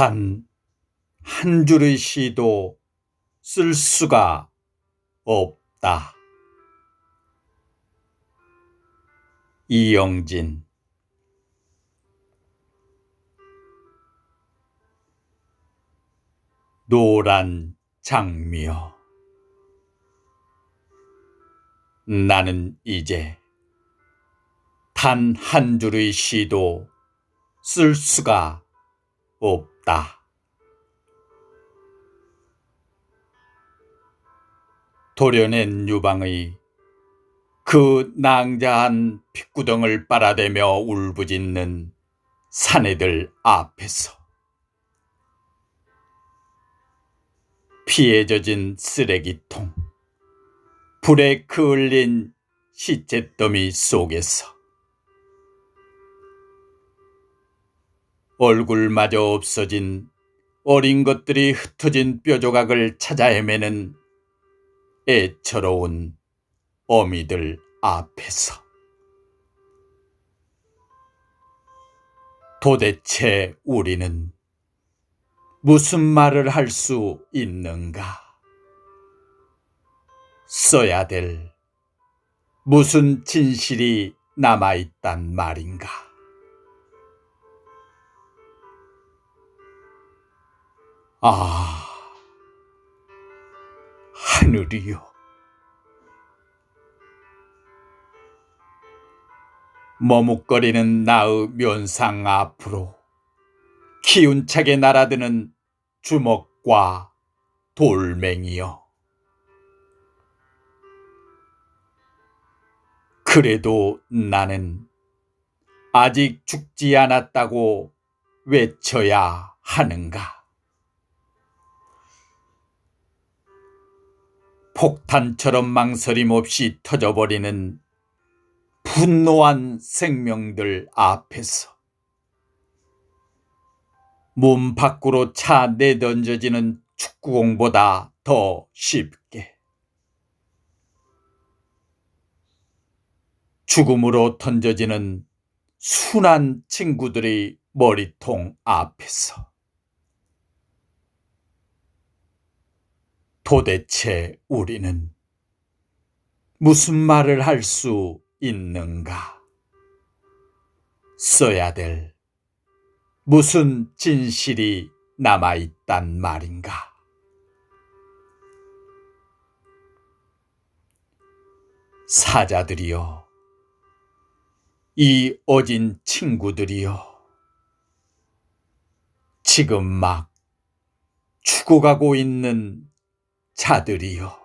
단 한 줄의 시도 쓸 수가 없다. 이영진 노란 장미여 나는 이제 단 한 줄의 시도 쓸 수가 없다. 도려낸 유방의 그 낭자한 핏구덩을 빨아대며 울부짖는 사내들 앞에서 피에 젖은 쓰레기통, 불에 그을린 시체더미 속에서 얼굴마저 없어진 어린 것들이 흩어진 뼈조각을 찾아 헤매는 애처로운 어미들 앞에서 도대체 우리는 무슨 말을 할 수 있는가? 써야 될 무슨 진실이 남아있단 말인가? 아, 하늘이요. 머뭇거리는 나의 면상 앞으로 기운차게 날아드는 주먹과 돌멩이요. 그래도 나는 아직 죽지 않았다고 외쳐야 하는가? 폭탄처럼 망설임 없이 터져버리는 분노한 생명들 앞에서 문 밖으로 차 내던져지는 축구공보다 더 쉽게 죽음으로 던져지는 순한 친구들의 머리통 앞에서 도대체 우리는 무슨 말을 할 수 있는가? 써야 될 무슨 진실이 남아있단 말인가? 사자들이여, 이 어진 친구들이여, 지금 막 죽어가고 있는 자들이여,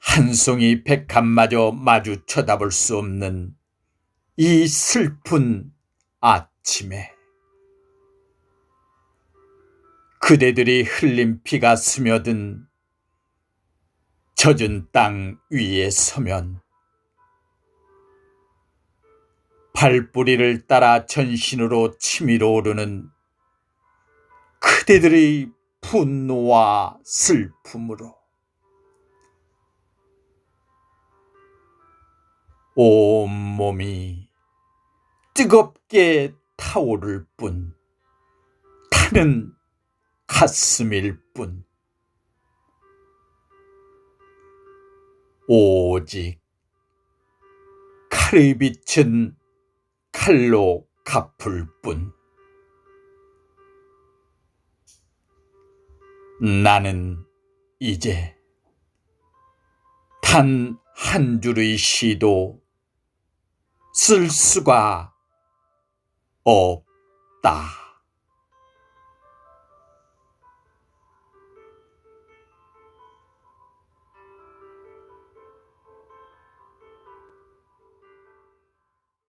한 송이 백합마저 마주 쳐다볼 수 없는 이 슬픈 아침에 그대들이 흘린 피가 스며든 젖은 땅 위에 서면 발뿌리를 따라 전신으로 치밀어 오르는 그대들의 분노와 슬픔으로 온몸이 뜨겁게 타오를 뿐, 타는 가슴일 뿐, 오직 칼의 빛은 칼로 갚을 뿐. 나는 이제 단 한 줄의 시도 쓸 수가 없다.